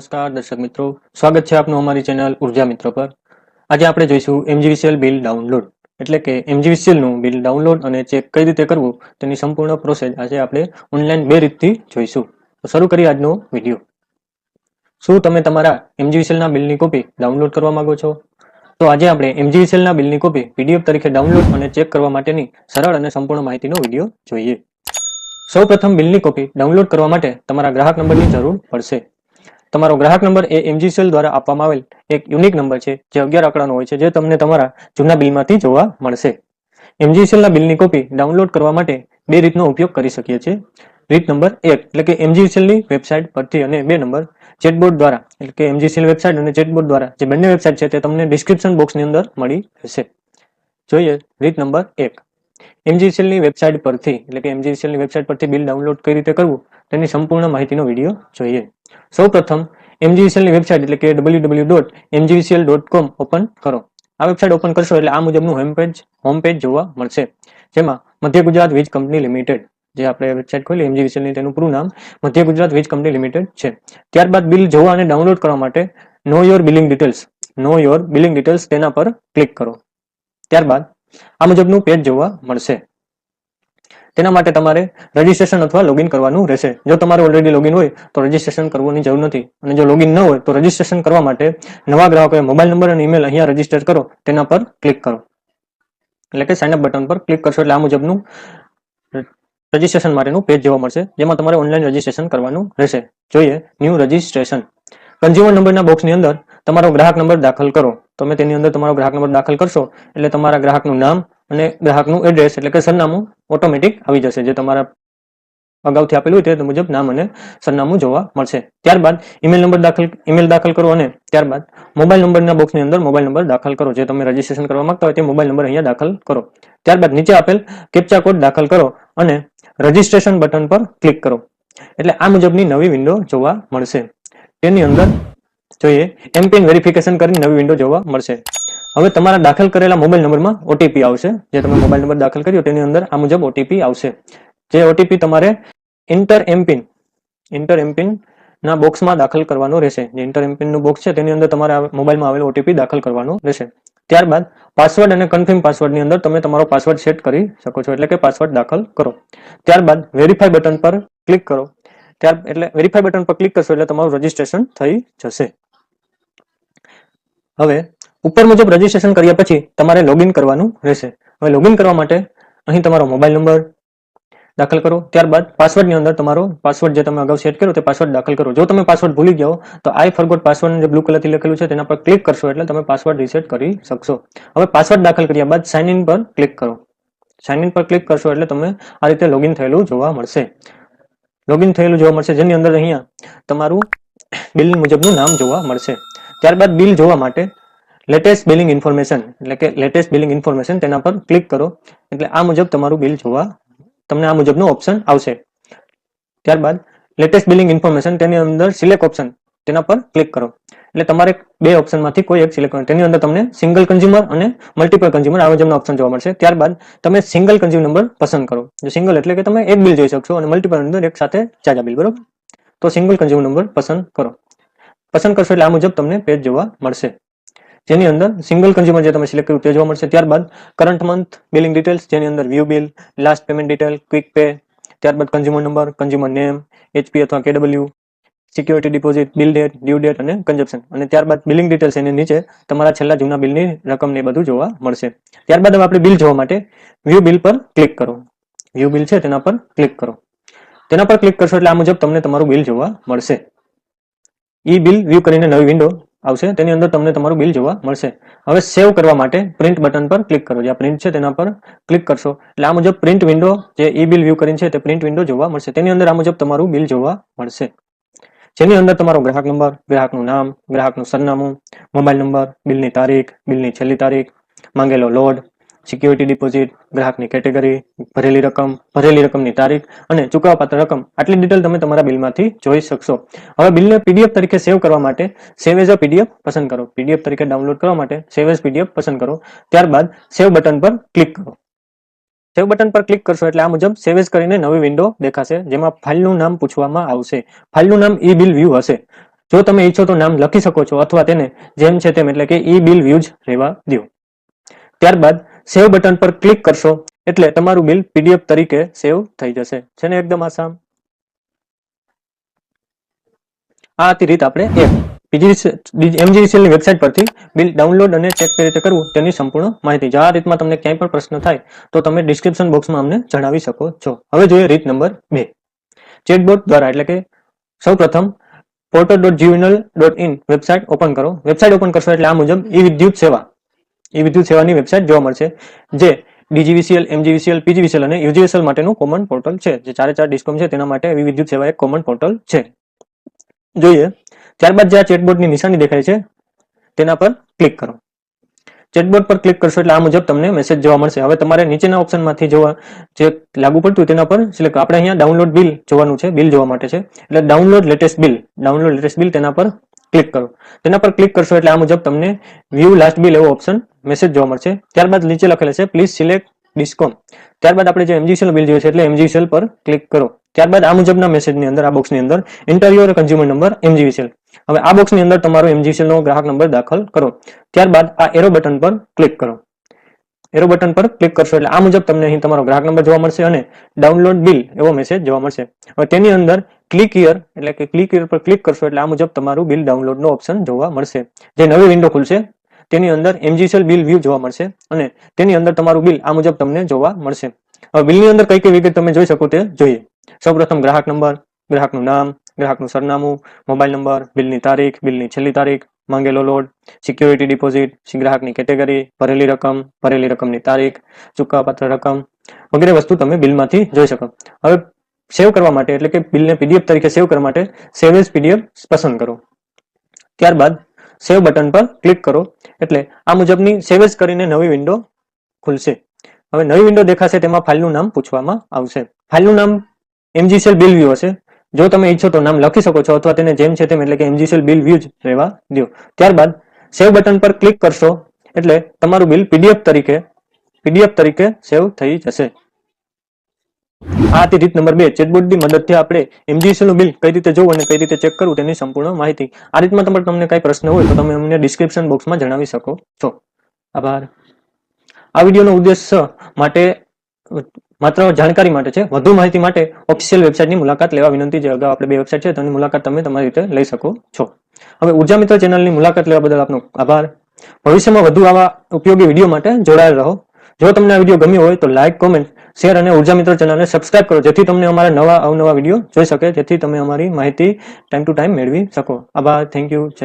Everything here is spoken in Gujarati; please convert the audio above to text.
નમસ્કાર, દર્શક મિત્રો. સ્વાગત છે આપનું અમારી ચેનલ ઊર્જા મિત્ર પર. આજે આપણે જોઈશું એમજીવીસીએલ બિલ ડાઉનલોડ એટલે કે એમજીવીસીએલનું બિલ ડાઉનલોડ અને ચેક કઈ રીતે કરવું તેની સંપૂર્ણ પ્રોસેસ આજે આપણે ઓનલાઈન બે રીતથી જોઈશું. તો શરૂ કરીએ આજનો વીડિયો. શું તમે તમારા એમજીવીસીએલના બિલની કોપી ડાઉનલોડ કરવા માંગો છો? તો આજે આપણે એમજીવીસીએલના બિલની કોપી પીડીએફ તરીકે ડાઉનલોડ અને ચેક કરવા માટેની સરળ અને સંપૂર્ણ માહિતીનો વીડિયો જોઈએ. સૌપ્રથમ બિલની કોપી ડાઉનલોડ કરવા માટે તમારા ગ્રાહક નંબરની જરૂર પડશે. તમારો ગ્રાહક નંબર એ એમજીસીએલ દ્વારા આપવામાં આવેલ એક યુનિક નંબર છે, જે અગિયાર આંકડાનો હોય છે, જે તમને તમારા જૂના બિલમાંથી જોવા મળશે. એમજી ના બિલની કોપી ડાઉનલોડ કરવા માટે બે રીતનો ઉપયોગ કરી શકીએ છીએ. રીત નંબર એક, એટલે કે MGCL ની વેબસાઇટ પરથી અને બે નંબર ચેટબોર્ડ દ્વારા, એટલે કે MGCL વેબસાઇટ અને ચેટબોર્ડ દ્વારા, જે બંને વેબસાઇટ છે તે તમને ડિસ્ક્રિપ્શન બોક્સની અંદર મળી રહેશે. જોઈએ રીત નંબર એક. MGCL ની વેબસાઇટ પરથી, એટલે કે એમજીસીએલની વેબસાઇટ પરથી બિલ ડાઉનલોડ કઈ રીતે કરવું, તેની સંપૂર્ણ માહિતીનો વીડિયો જોઈએ. સૌપ્રથમ એમજીસીએલની વેબસાઇટ એટલે કે www.mgvcl.com ઓપન કરો. આ વેબસાઇટ ઓપન કરશો એટલે આ મુજબનું હોમ પેજ હોમ પેજ જોવા મળશે. જેમાં મધ્ય ગુજરાત વીજ કંપની લિમિટેડ, જે આપણે વેબસાઇટ ખોલી MGVCL ની તેનું પૂરું નામ, મધ્ય ગુજરાત વીજ કંપની લિમિટેડ છે. ત્યારબાદ બિલ જોવા અને ડાઉનલોડ કરવા માટે know your billing details know your billing details તેના પર ક્લિક કરો. ત્યારબાદ આ મુજબનું પેજ જોવા મળશે. તેના માટે તમારે રજીસ્ટ્રેશન અથવા લોગિન કરવાનું રહેશે. જો તમારે ઓલરેડી લોગિન હોય, તો રજીસ્ટ્રેશન કરવાની જરૂર નથી. અને જો લોગિન ન હોય, તો રજીસ્ટ્રેશન કરવા માટે નવા ગ્રાહકોએ મોબાઈલ નંબર અને ઈમેલ અહીંયા રજિસ્ટર કરો. તેના પર ક્લિક કરો. એટલે કે સાઇન અપ બટન પર ક્લિક કરશો એટલે આ મુજબનું રજીસ્ટ્રેશન માટેનું પેજ જોવા મળશે. જેમાં તમારે ઓનલાઈન રજીસ્ટ્રેશન કરવાનું રહેશે. જોઈએ ન્યૂ રજીસ્ટ્રેશન કન્ઝ્યુમર નંબરના બોક્સની અંદર તમારો ગ્રાહક નંબર દાખલ કરો. તમે તેની અંદર તમારો ગ્રાહક નંબર દાખલ કરશો, એટલે તમારા ગ્રાહકનું નામ અને ગ્રાહકનું એડ્રેસ એટલે કે સરનામું ઓટોમેટિક આવી જશે. જે તમારા અગાઉથી આપેલું હોય તે મુજબ નામ અને સરનામું જોવા મળશે. ત્યારબાદ ઈમેલ નંબર દાખલ ઈમેલ દાખલ કરો અને ત્યારબાદ મોબાઈલ નંબરના બોક્સની અંદર મોબાઈલ નંબર દાખલ કરો. જે તમે રજીસ્ટ્રેશન કરવા માંગતા હોય તે મોબાઈલ નંબર અહીંયા દાખલ કરો. ત્યારબાદ નીચે આપેલ કેપ્ચા કોડ દાખલ કરો અને રજીસ્ટ્રેશન બટન પર ક્લિક કરો. એટલે આ મુજબની નવી વિન્ડો જોવા મળશે. તેની અંદર જોઈએ. એમપિન વેરિફિકેશન કરીને નવી વિન્ડો જોવા મળશે. હવે તમારા દાખલ કરેલા મોબાઈલ નંબરમાં ઓટીપી આવશે. જે તમે મોબાઈલ નંબર દાખલ કર્યો તેની અંદર આ મુજબ ઓટીપી આવશે. જે ઓટીપી તમારે ઇન્ટર એમપિન ઇન્ટર એમપિન ના બોક્સમાં દાખલ કરવાનો રહેશે. જે ઇન્ટર એમપિનનું બોક્સ છે તેની અંદર તમારે મોબાઈલમાં આવેલો ઓટીપી દાખલ કરવાનો રહેશે. ત્યારબાદ પાસવર્ડ અને કન્ફર્મ પાસવર્ડની અંદર તમે તમારો પાસવર્ડ સેટ કરી શકો છો. એટલે કે પાસવર્ડ દાખલ કરો. ત્યારબાદ વેરીફાઈ બટન પર ક્લિક કરો. ત્યાર એટલે વેરીફાઈ બટન પર ક્લિક કરશો એટલે તમારું રજીસ્ટ્રેશન થઈ જશે. હવે ઉપર મુજબ રજીસ્ટ્રેશન કર્યા પછી તમારે લોગિન કરવાનું રહેશે. હવે લોગિન કરવા માટે અહીં તમારો મોબાઈલ નંબર દાખલ કરો. ત્યારબાદ પાસવર્ડની અંદર તમારો પાસવર્ડ જે તમે અગાઉ સેટ કર્યો તે પાસવર્ડ દાખલ કરો. જો તમે પાસવર્ડ ભૂલી જાઓ તો આઈ ફરગોટ પાસવર્ડ જે બ્લુ કલરથી લખેલું છે તેના પર ક્લિક કરશો એટલે તમે પાસવર્ડ રીસેટ કરી શકશો. હવે પાસવર્ડ દાખલ કર્યા બાદ સાઇન ઇન પર ક્લિક કરો. સાઇન ઇન પર ક્લિક કરશો એટલે તમે આ રીતે લોગિન થયેલું જોવા મળશે. લોગિન થયેલું જોવા મળશે. જેની અંદર અહીંયા તમારું બિલ મુજબનું નામ જોવા મળશે. ત્યારબાદ બિલ જોવા માટે લેટેસ્ટ બિલિંગ ઇન્ફોર્મેશન એટલે કે લેટેસ્ટ બિલિંગ ઇન્ફોર્મેશન તેના પર ક્લિક કરો. એટલે આ મુજબ તમારું બિલ જોવા, તમને આ મુજબનું ઓપ્શન આવશે. ત્યારબાદ લેટેસ્ટ બિલિંગ ઇન્ફોર્મેશન તેની અંદર સિલેક્ટ ઓપ્શન તેના પર ક્લિક કરો. એટલે તમારે બે ઓપ્શનમાંથી કોઈ એક સિલેક્ટ કરવાનું. તેની અંદર તમને સિંગલ કન્ઝ્યુમર અને મલ્ટીપલ કન્ઝ્યુમર આ મુજબના ઓપ્શન જોવા મળશે. ત્યારબાદ તમે સિંગલ કન્ઝ્યુમ નંબર પસંદ કરો. જો સિંગલ એટલે કે તમે એક બિલ જોઈ શકશો અને મલ્ટીપલ અંદર એક સાથે ચાજા બિલ, બરોબર? તો સિંગલ કન્ઝ્યુમ નંબર પસંદ કરો. પસંદ કરશો એટલે આ મુજબ તમને પેજ જોવા મળશે. જેની અંદર સિંગલ કન્ઝ્યુમર જે તમે સિલેક્ટ કર્યું તે જોવા મળશે. ત્યારબાદ કરંટ મંથ બિલિંગ ડિટેલ્સ જેની અંદર view bill last payment detail quick pay ત્યારબાદ consumer number consumer name HP અથવા KW security deposit bill date due date અને કન્ઝપ્શન અને ત્યારબાદ બિલિંગ ડિટેલ્સ એની નીચે તમારા છેલ્લા જૂના બિલની રકમ ને બધું જોવા મળશે. ત્યારબાદ હવે આપણે બિલ જોવા માટે વ્યૂ બિલ પર ક્લિક કરો. વ્યૂ બિલ છે તેના પર ક્લિક કરો. તેના પર ક્લિક કરશો એટલે આ મુજબ તમને તમારું બિલ જોવા મળશે. ઈ બિલ વ્યૂ કરીને નવી વિન્ડો આવશે. તેની અંદર તમને તમારું બિલ જોવા મળશે. હવે સેવ કરવા માટે પ્રિન્ટ બટન પર ક્લિક કરો. જે પ્રિન્ટ છે તેના પર ક્લિક કરશો. એટલે આ મુજબ પ્રિન્ટ વિન્ડો જે ઈ બિલ વ્યૂ કરીને છે તે પ્રિન્ટ વિન્ડો જોવા મળશે. તેની અંદર આ મુજબ તમારું બિલ જોવા મળશે. જેની અંદર તમારો ગ્રાહક નંબર, ગ્રાહકનું નામ, ગ્રાહકનું સરનામું, મોબાઈલ નંબર, બિલની તારીખ, બિલની છેલ્લી તારીખ, માંગેલો લોડ સિક્યોરિટી ડિપોઝિટ ગ્રાહકની કેટેગરી ભરેલી રકમ, ભરેલી રકમની તારીખ અને ચૂકવવાપાત્ર રકમ. આટલી ડિટેલ તમે તમારા બિલમાંથી જોઈ શકશો. હવે બિલને પીડીએફ તરીકે સેવ કરવા માટે સેવ એઝ અ પીડીએફ પસંદ કરો. પીડીએફ તરીકે ડાઉનલોડ કરવા માટે સેવ એઝ પીડીએફ પસંદ કરો. ત્યારબાદ સેવ બટન પર ક્લિક કરો. સેવ બટન પર ક્લિક કરશો એટલે આ મુજબ સેવ કરીને નવી વિન્ડો દેખાશે, જેમાં ફાઇલનું નામ પૂછવામાં આવશે. ફાઇલનું નામ ઈ બિલ વ્યૂ હશે. જો તમે ઈચ્છો તો નામ લખી શકો છો અથવા તેને જેમ છે તેમ એટલે કે ઈ બિલ વ્યૂઝ રહેવા દો ત્યારબાદ સેવ બટન પર ક્લિક કરશો એટલે તમારું બિલ પીડીએફ તરીકે સેવ થઈ જશે. છે ને એકદમ આસાન આ હતી રીત આપણે એક એમજીવીસીએલની વેબસાઇટ પરથી બિલ ડાઉનલોડ અને ચેક કઈ રીતે કરવું તેની સંપૂર્ણ માહિતી. જો આ રીતમાં તમને ક્યાંય પણ પ્રશ્ન થાય, તો તમે ડિસ્ક્રિપ્શન બોક્સમાં અમને જણાવી શકો છો. હવે જોઈએ રીત નંબર બે. ચેટબોટ દ્વારા, એટલે કે સૌ પ્રથમ portal dot GVNL dot in website open કરો. વેબસાઇટ ઓપન કરશો એટલે આ મુજબ ઈ વિદ્યુત સેવા ઈ વિદ્યુત સેવાની વેબસાઇટ જોવા મળશે, જે ડીજીવીસીએલ, એમજીવીસીએલ, પીજીવીસીએલ અને યુજીવીસીએલ માટેનું કોમન પોર્ટલ છે, જે ચારે ચાર ડિસ્કોમ છે, તેના માટે એવી વિદ્યુત સેવા એક કોમન પોર્ટલ છે. જોઈએ, ત્યારબાદ જે આ ચેટબોર્ડની નિશાની દેખાય છે, તેના પર ક્લિક કરો. ચેટબોર્ડ પર ક્લિક કરશો એટલે આ મુજબ તમને મેસેજ જોવા મળશે. હવે તમારે નીચેના ઓપ્શનમાંથી જોવા જે લાગુ પડતું તેના પર સિલેક્ટ આપણે અહીંયા ડાઉનલોડ બિલ જોવાનું છે બિલ જોવા માટે છે. એટલે download latest bill download latest bill તેના પર ક્લિક કરો. તેના પર ક્લિક કરશો એટલે આ મુજબ તમને વ્યૂ લાસ્ટ બિલ એવો ઓપ્શન મેસેજ જોવા મળશે. ત્યારબાદ નીચે લખેલ છે પ્લીઝ સિલેક્ટ ડિસ્કોમ ત્યારબાદ આપણે જે એમજીસીએલ બિલ જોઈએ છે એટલે એમજીસીએલ પર ક્લિક કરો. ત્યારબાદ આ મુજબના મેસેજની અંદર, આ બોક્સની અંદર enter your consumer number MGVCL હવે આ બોક્સની અંદર તમારો MGCL નો ગ્રાહક નંબર દાખલ કરો. ત્યારબાદ આ એરો બટન પર ક્લિક કરો. એરો બટન પર ક્લિક કરશો એટલે આ મુજબ તમને અહીં તમારો ગ્રાહક નંબર જોવા મળશે અને ડાઉનલોડ બિલ એવો મેસેજ જોવા મળશે. હવે તેની અંદર ક્લિક હિયર એટલે કે ક્લિક હિયર પર ક્લિક કરશો એટલે આ મુજબ તમારું બિલ ડાઉનલોડનો ઓપ્શન જોવા મળશે. જે નવી વિન્ડો ખુલશે, તેની અંદર એમજીસીએલ બિલ વ્યૂ જોવા મળશે અને તેની અંદર તમારું બિલ આ મુજબ તમને જોવા મળશે. હવે બિલની અંદર કઈ કઈ વિગત તમે જોઈ શકો તે જોઈએ. સૌપ્રથમ ગ્રાહક નંબર, ગ્રાહકનું નામ, ગ્રાહકનું સરનામું, મોબાઈલ નંબર, બિલની તારીખ, બિલની છેલ્લી તારીખ, માંગેલો લોડ સિક્યોરિટી ડિપોઝિટ ગ્રાહકની કેટેગરી ભરેલી રકમ, ભરેલી રકમની તારીખ ચૂકવાપાત્ર રકમ વગેરે વસ્તુ તમે બિલમાંથી જોઈ શકો. હવે સેવ કરવા માટે, એટલે કે બિલને પીડીએફ તરીકે સેવ કરવા માટે, સેવ એઝ પીડીએફ પસંદ કરો. ત્યારબાદ સેવ બટન પર ક્લિક કરો. એટલે આ મુજબની સેવ એઝ કરીને નવી વિન્ડો ખુલશે. હવે નવી વિન્ડો દેખાશે તેમાં ફાઇલનું નામ પૂછવામાં આવશે. ફાઇલનું નામ એમજીસીએલ બિલ વ્યૂ હશે. જો તમે ઈચ્છો તો નામ લખી શકો છો અથવા તેને જેમ છે તેમ, એટલે કે એમજીસેલ બિલ વ્યૂ જ રહેવા દો ત્યારબાદ સેવ બટન પર ક્લિક કરશો, એટલે તમારું બિલ પીડીએફ તરીકે પીડીએફ તરીકે સેવ થઈ જશે. આ રીત નંબર બે. ચેટબોટની મદદથી આપણે MGCL નું બિલ કઈ રીતે જોવું અને કઈ રીતે ચેક કરવું તેની સંપૂર્ણ માહિતી. આ રીતમાં તમારે તમને કઈ પ્રશ્ન હોય તો તમે અમને ડિસ્ક્રિપ્શન બોક્સમાં જણાવી શકો. છો આભાર. આ વિડીયોનો ઉદ્દેશ માટે, માત્ર જાણકારી માટે છે, વધુ માહિતી માટે ઓફિશિયલ વેબસાઇટની મુલાકાત લેવા વિનંતી છે. અગાઉ આપણે બે વેબસાઇટ છે, તેની મુલાકાત તમે તમારી રીતે લઈ શકો છો. હવે ઊર્જા મિત્ર ચેનલની મુલાકાત લેવા બદલ આપનો આભાર. ભવિષ્યમાં વધુ આવા ઉપયોગી વીડિયો માટે જોડાયેલ રહો. જો તમને આ વીડિયો ગમ્યો હોય તો લાઇક કોમેન્ટ શેર અને ઊર્જા મિત્ર ચેનલને સબસ્ક્રાઇબ કરો, જેથી તમને અમારા નવા અવનવા વીડિયો જોઈ શકે, જેથી તમે અમારી માહિતી ટાઈમ ટુ ટાઈમ મેળવી શકો. આભાર થેન્ક યુ